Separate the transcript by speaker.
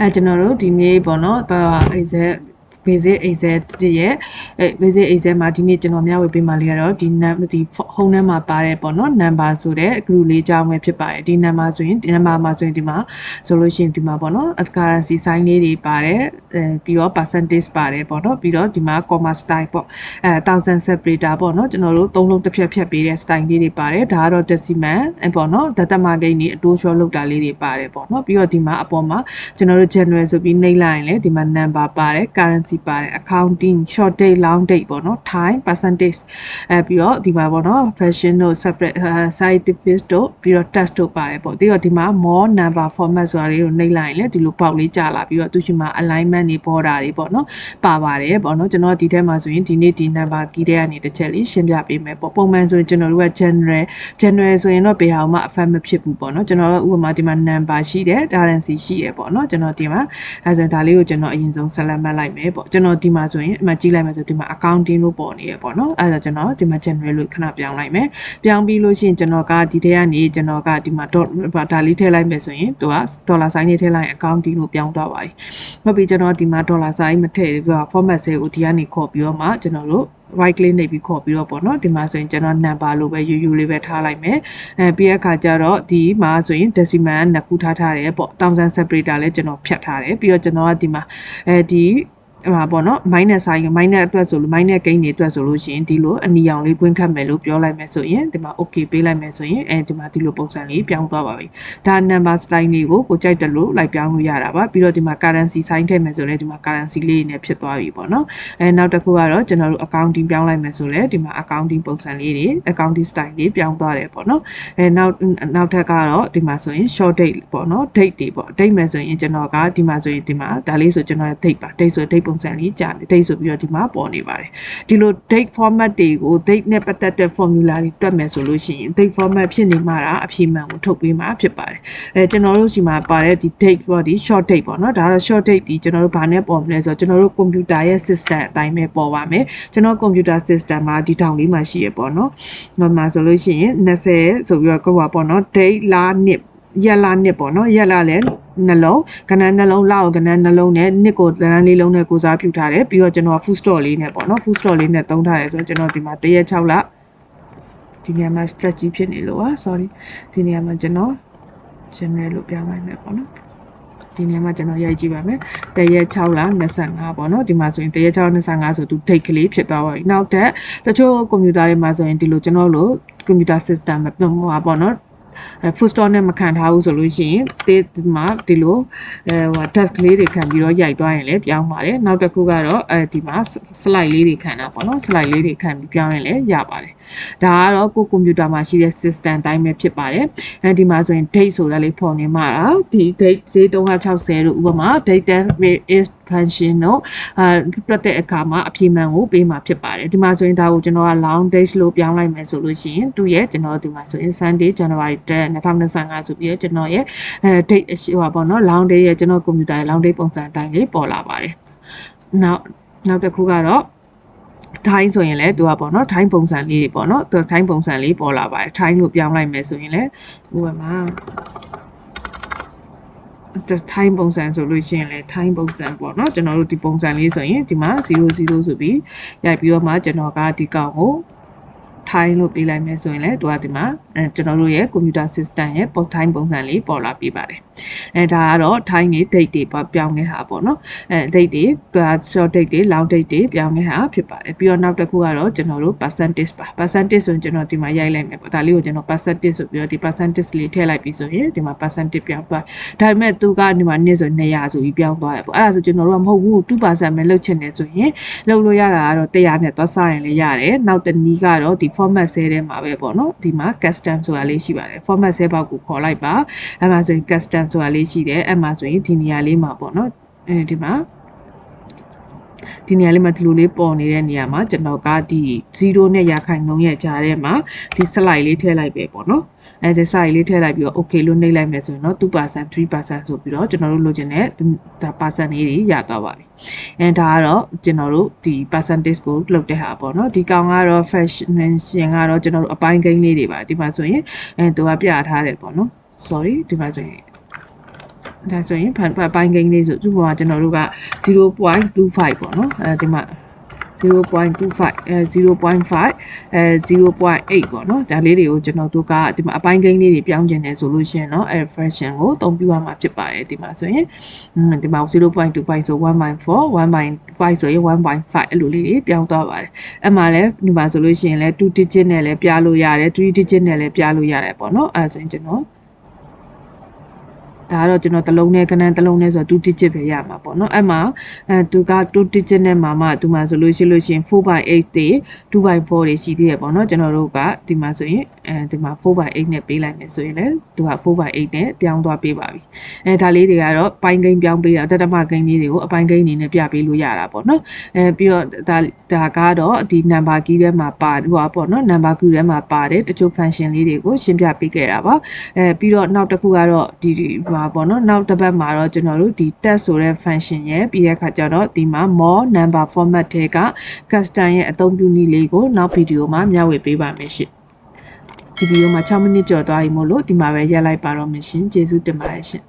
Speaker 1: အဲကျွန်တော်တို့ဒီနေ့ပေါ့နော်ဘာ exam basic exam ရဲ့အဲ basic exam မှာဒီနေ့ကျွန်တော်မျှဝေပေးမှလေးကတော့ဒီ num ဒီ home ထဲမှာပါတယ်ပေါ့နော် number ဆိုတဲ့ group လေးကြောင်းပဲဖြစ်ပါတယ်ဒီ number ဆိုရင်ဒီ number မှာဆိုရင်ဒီမှာဆိုလို့ရှိရင်ဒီမှာပေါ့နော် currency sign လေးတွေပါတယ်အဲပြီးတော့ percentage ပါတယ်ပေါ့နော်ပြီးတော့ဒီမှာ comma style ပေါ့အဲ1000 separator ပေါ့နော်ကျွန်တော်တို့သုံးလုံးတစ်ဖြတ်ဖြတ်ပေးတဲ့ style လေးတွေပါတယ်ဒါကတော့ decimal အဲပေါ့နော်ဒသမကိန်းတွေအတိုးလျှော့လောက်တာလေးတွေပါတယ်ပေါ့နော်ပြီးတော့ဒီမှာအပေါ်မှာကျွန်တော်တို့ general ဆိုပြီးနှိပ်လိုက်ရင်လည်းဒီမှာ number ပါတယ် currency ပါတယ် accounting short date long date ပေါ့နော် time percentage အဲပြီးတော့ဒီမှာပေါ့နော် fashion တို့ separate scientific တို့ပြီးတော့ test တို့ပါတယ်ပေါ့ပြီးတော့ဒီမှာ more number format ဆိုတာလေးကိုနှိပ်လိုက်ရင်လည်းဒီလိုပေါက်လေးကြာလာပြီးတော့သူရှိမှာ alignment တွေ border တွေပေါ့နော်ပါပါတယ်ပေါ့နော်ကျွန်တော်ဒီထဲမှာဆိုရင်ဒီနေ့ဒီ number key တွေကနေတစ်ချက်လေးရှင်းပြပေးမယ်ပေါ့ပုံမှန်ဆိုရင်ကျွန်တော်တို့က general general ဆိုရင်တော့ဘယ်ဟာမှ affect မဖြစ်ဘူးပေါ့နော်ကျွန်တော်တို့ဥပမာဒီမှာ number ရှိတယ် currency ရှိတယ်ပေါ့နော်ကျွန်တော်ဒီမှာအဲဆိုရင်ဒါလေးကိုကျွန်တော်အရင်ဆုံး select မှတ်လိုက်မယ်ပေါ့ကျွန်တော်ဒီမှာဆိုရင်အမှကြည့်လိုက်မယ်ဆိုဒီမှာ accounting လို့ပေါ်နေရပေါ့နော်အဲဒါကျွန်တော်ဒီမှာ general လို့ခဏပြောင်းလိုက်မယ်ပြောင်းပြီးလို့ရှိရင်ကျွန်တော်ကဒီထဲကနေကျွန်တော်ကဒီမှာ dot ဒါလေးထည့်လိုက်မယ်ဆိုရင်သူက dollar sign လေးထည့်လိုက်ရင် accounting လို့ပြောင်းသွားပါပြီဟုတ်ပြီကျွန်တော်ဒီမှာ dollar sign မထည့်ဘူးက format ဆဲကိုဒီကနေခေါ်ပြီးတော့မှကျွန်တော်တို့ right click နှိပ်ပြီးခေါ်ပြီးတော့ပေါ့နော်ဒီမှာဆိုရင်ကျွန်တော် number လို့ပဲယူယူလေးပဲထားလိုက်မယ်အဲပြီးတဲ့အခါကျတော့ဒီမှာဆိုရင် decimal နှစ်ခုထားထားတယ်ပေါ့1000 separator လည်းကျွန်တော်ဖြတ်ထားတယ်ပြီးတော့ကျွန်တော်ကဒီမှာအဲဒီ ဟိုပါပေါ့နော် minus sign minus အတွက်ဆိုလို့ minus gain တွေအတွက်ဆိုလို့ရှိရင်ဒီလိုအနီရောင်လေးကွင်းခတ်မယ်လို့ပြောလိုက်မယ်ဆိုရင်ဒီမှာ okay ပေးလိုက်မယ်ဆိုရင်အဲဒီမှာဒီလိုပုံစံလေးပြောင်းသွားပါပြီဒါ number style တွေကိုကိုကြိုက်တယ်လို့လိုက်ပြောင်းလို့ရတာပါပြီးတော့ဒီမှာ currency sign ထည့်မယ်ဆိုလည်းဒီမှာ currency လေးနဲ့ဖြစ်သွားပြီပေါ့နော်အဲနောက်တစ်ခုကတော့ကျွန်တော်တို့ accounting ပြောင်းလိုက်မယ်ဆိုလည်းဒီမှာ accounting ပုံစံလေးတွေ accounting style လေးပြောင်းသွားတယ်ပေါ့နော်အဲနောက်နောက်ထပ်ကတော့ဒီမှာဆိုရင် short date ပေါ့နော် date တွေပေါ့ date မယ်ဆိုရင်ကျွန်တော်ကဒီမှာဆိုရင်ဒီမှာဒါလေးဆိုကျွန်တော်ရဲ့ date ပါ date ဆို date ပုံစံလေးကြာနေ date ဆိုပြီးတော့ဒီမှာပေါ်နေပါတယ်ဒီလို date format တွေကို date နဲ့ပတ်သက်တဲ့ formula တွေတွက်မယ်ဆိုလို့ရှိရင် date format ဖြစ်နေမှာတာအဖြေမှန်ကိုထုတ်ပေးမှာဖြစ်ပါတယ်အဲကျွန်တော်တို့ရှိမှာပါတဲ့ဒီ date ပေါ့ဒီ short date ပေါ့နော်ဒါတော့ short date ဒီကျွန်တော်တို့ဘာနဲ့ပေါ်မလဲဆိုတော့ကျွန်တော်တို့ computer ရဲ့ system အတိုင်းပဲပေါ်ပါမယ်ကျွန်တော် computer system မှာဒီတောင်လေးမှာရှိရပေါ့နော်ဟိုမှာဆိုလို့ရှိရင်20ဆိုပြီးတော့ကိုကပေါ့နော် date လာနှစ်ရက်လာနှစ်ပေါ့နော်ရက်လာလဲ နှလုံးကဏ္ဍနှလုံးလောက်ကဏ္ဍနှလုံးနဲ့နှစ်ကိုကဏ္ဍလေးလုံးနဲ့ကိုစားပြုထားတယ်ပြီးတော့ကျွန်တော် food store လေးနဲ့ပေါ့နော် food store လေးနဲ့သုံးထားတယ်ဆိုတော့ကျွန်တော်ဒီမှာတရက်6လဒီနေရာမှာ stretch ကြီးဖြစ်နေလို့อ่ะ sorry ဒီနေရာမှာကျွန်တော် general လို့ပြောင်းလိုက်မယ်ပေါ့နော်ဒီနေရာမှာကျွန်တော်ရိုက်ကြည့်ပါမယ်တရက်6လ25ပေါ့နော်ဒီမှာဆိုရင်တရက်6 25ဆိုသူ date ကလေးဖြစ်သွားပါပြီနောက်ထပ်တချို့ကွန်ပျူတာတွေမှာဆိုရင်ဒီလိုကျွန်တော်တို့ကွန်ပျူတာ system မပြောမှာပေါ့နော် အဲ food store နဲ့မခံထားဘူးဆိုလို့ရှိရင်ဒီမှာဒီလိုအဲဟို desk လေးတွေခံပြီးတော့ရိုက်သွားရင်လည်းပြောင်းပါတယ်နောက်တစ်ခုကတော့အဲဒီမှာ slide လေးတွေခံတာပေါ့နော် slide လေးတွေခံပြီးပြောင်းရင်လည်းရပါတယ်ဒါကတော့ကိုကွန်ပျူတာမှာရှိတဲ့ system တိုင်းပဲဖြစ်ပါတယ်အဲဒီမှာဆိုရင် date ဆိုတာလေးပေါ်နေမှာတာဒီ date 360တို့ဥပမာ data is function တို့အာတွက်တဲ့အခါမှာအပြေမှန်ကိုပေးမှာဖြစ်ပါတယ်ဒီမှာဆိုရင်ဒါကိုကျွန်တော်က long days လို့ပြောင်းလိုက်မယ်ဆိုလို့ရှိရင်သူ့ရဲ့ကျွန်တော်ဒီမှာဆိုရင် Sunday January 2025ဆိုပြီးတော့ကျွန်တော်ရဲ့အဲ date ဟိုပါပေါ့နော် long day ရဲ့ကျွန်တော်ကွန်ပျူတာရဲ့ long day ပုံစံအတိုင်းလေးပေါ်လာပါတယ်နောက်နောက်တစ်ခုကတော့ထိုင်းဆိုရင်လည်းသူကပေါ့နော်ထိုင်းပုံစံလေးတွေပေါ့နော်သူထိုင်းပုံစံလေးပေါ်လာပါတယ်ထိုင်းလို့ပြောင်းလိုက်မယ်ဆိုရင်လည်းဟိုမှာ ထိုင်းပုံစံဆိုလို့ရှိရင်လည်းထိုင်းပုံစံပေါ့နော်ကျွန်တော်တို့ဒီပုံစံလေးဆိုရင်ဒီမှာ00ဆိုပြီးရိုက်ပြီးတော့မှကျွန်တော်ကဒီကောင်ကိုထိုင်းလို့ပေးလိုက်မယ်ဆိုရင်လည်းသူကဒီမှာအဲကျွန်တော်တို့ရဲ့ computer system ရဲ့ပုံထိုင်းပုံစံလေးပေါ်လာပြပါတယ်အဲဒါကတော့ထိုင်းနေ date တွေပေါ့ပြောင်းနေတာပေါ့နော်အဲ date တွေ short date တွေ long date တွေပြောင်းနေတာဖြစ်ပါတယ်ပြီးတော့နောက်တစ်ခုကတော့ကျွန်တော်တို့ percentage ပါ percentage ဆိုရင်ကျွန်တော်ဒီမှာရိုက်လိုက်မယ်ပေါ့ဒါလေးကိုကျွန်တော် percentage ဆိုပြီးတော့ဒီ percentage လေးထည့်လိုက်ပြီးဆိုရင်ဒီမှာ percentage ပြောင်းသွားဒါပေမဲ့သူကဒီမှာနှစ်ဆို200ဆိုပြီးပြောင်းသွားတယ်ပေါ့အဲ့ဒါဆိုကျွန်တော်တို့ကမဟုတ်ဘူး2%ပဲလုပ်ချင်တယ်ဆိုရင်လုပ်လို့ရတာကတော့100နဲ့သွားစားရင်လည်းရတယ်နောက်တနည်းကတော့ဒီ format ဆဲထဲမှာပဲပေါ့နော်ဒီမှာ custom ဆိုတာလေးရှိပါတယ် format ဆဲပေါက်ကိုခေါ်လိုက်ပါအဲ့မှာဆိုရင် custom ဆိုတာလေးရှိတယ်အဲ့မှာဆိုရင်ဒီနေရာလေးမှာပေါ့နော်အဲဒီမှာဒီနေရာလေးမှာဒီလိုလေးပေါ်နေတဲ့နေရာမှာကျွန်တော်ကဒီ0နဲ့ရာခိုင်နှုန်းရဲ့ကြားထဲမှာဒီ slide လေးထည့်လိုက်ပဲပေါ့နော်အဲဒီ slide လေးထည့်လိုက်ပြီးတော့ okay လို့နှိပ်လိုက်မယ်ဆိုရင်တော့2% 3%ဆိုပြီးတော့ကျွန်တော်တို့လိုချင်တဲ့ဒါ percent လေးတွေရသွားပါပြီအဲဒါကတော့ကျွန်တော်တို့ဒီ percentage ကိုလုပ်တဲ့ဟာပေါ့နော်ဒီကောင်ကတော့ fashion ကတော့ကျွန်တော်တို့အပိုင်းကိန်းလေးတွေပါဒီမှာဆိုရင်အဲသူကပြထားတယ်ပေါ့နော် sorry ဒီမှာဆိုရင် ဒါဆိုရင်ပိုင်းကိန်းလေးဆိုသူ့ပေါ်မှာကျွန်တော်တို့က0.25ပေါ့နော်အဲဒီမှာ0.25အဲ0.5အဲ0.8ပေါ့နော်ဒါလေးတွေကိုကျွန်တော်တို့ကဒီမှာအပိုင်းကိန်းလေးတွေပြောင်းကျင်တယ်ဆိုလို့ရှိရင်เนาะအဲ fraction ကိုအသုံးပြုရမှာဖြစ်ပါတယ်ဒီမှာဆိုရင်ဒီမှာ0.25ဆို1.4 1.5ဆိုရင်1.5အဲ့လိုလေးတွေပြောင်းသွားပါတယ်အဲ့မှာလည်းဒီမှာဆိုလို့ရှိရင်လည်း2 digit နဲ့လည်းပြလို့ရတယ်3 digit နဲ့လည်းပြလို့ရတယ်ပေါ့နော်အဲဆိုရင်ကျွန်တော် ဒါကတော့ကျွန်တော်တလုံးနဲ့ကနန်းတလုံးနဲ့ဆိုတော့2 digit ပဲရမှာပေါ့နော်အဲ့မှာအဲသူက2 digit နဲ့မှာမှဒီမှာဆိုလို့ရှိလို့ရှိရင်4/8တွေ2/4တွေရှိသေးရပေါ့နော်ကျွန်တော်တို့ကဒီမှာဆိုရင်အဲဒီမှာ4/8နဲ့ပေးလိုက်မယ်ဆိုရင်လည်းသူက4/8နဲ့ပြောင်းသွားပေးပါပြီအဲဒါလေးတွေကတော့ပိုင်းကိန်းပြောင်းပေးတာတတမကိန်းလေးတွေကိုအပိုင်းကိန်းအနေနဲ့ပြပေးလို့ရတာပေါ့နော်အဲပြီးတော့ဒါဒါကတော့ဒီ number key ထဲမှာပါဟိုပါပေါ့နော် number key ထဲမှာပါတယ်တချို့ function လေးတွေကိုရှင်းပြပေးခဲ့တာပါအဲပြီးတော့နောက်တစ်ခုကတော့ဒီဟိုပါပေါ့နော်နောက်တစ်ပတ်မှာတော့ကျွန်တော်တို့ဒီ test ဆိုတဲ့ function ရဲ့ပြီးတဲ့အခါကျတော့ဒီမှာ more number format ထဲက custom ရဲ့အသုံးပြုနည်းလေးကိုနောက်ဗီဒီယိုမှာမျှဝေပေးပါမယ်ရှင်ဒီဗီဒီယိုမှာ6မိနစ်ကျော်သွားပြီမို့လို့ဒီမှာပဲရပ်လိုက်ပါတော့မယ်ရှင်ကျေးဇူးတင်ပါတယ်ရှင်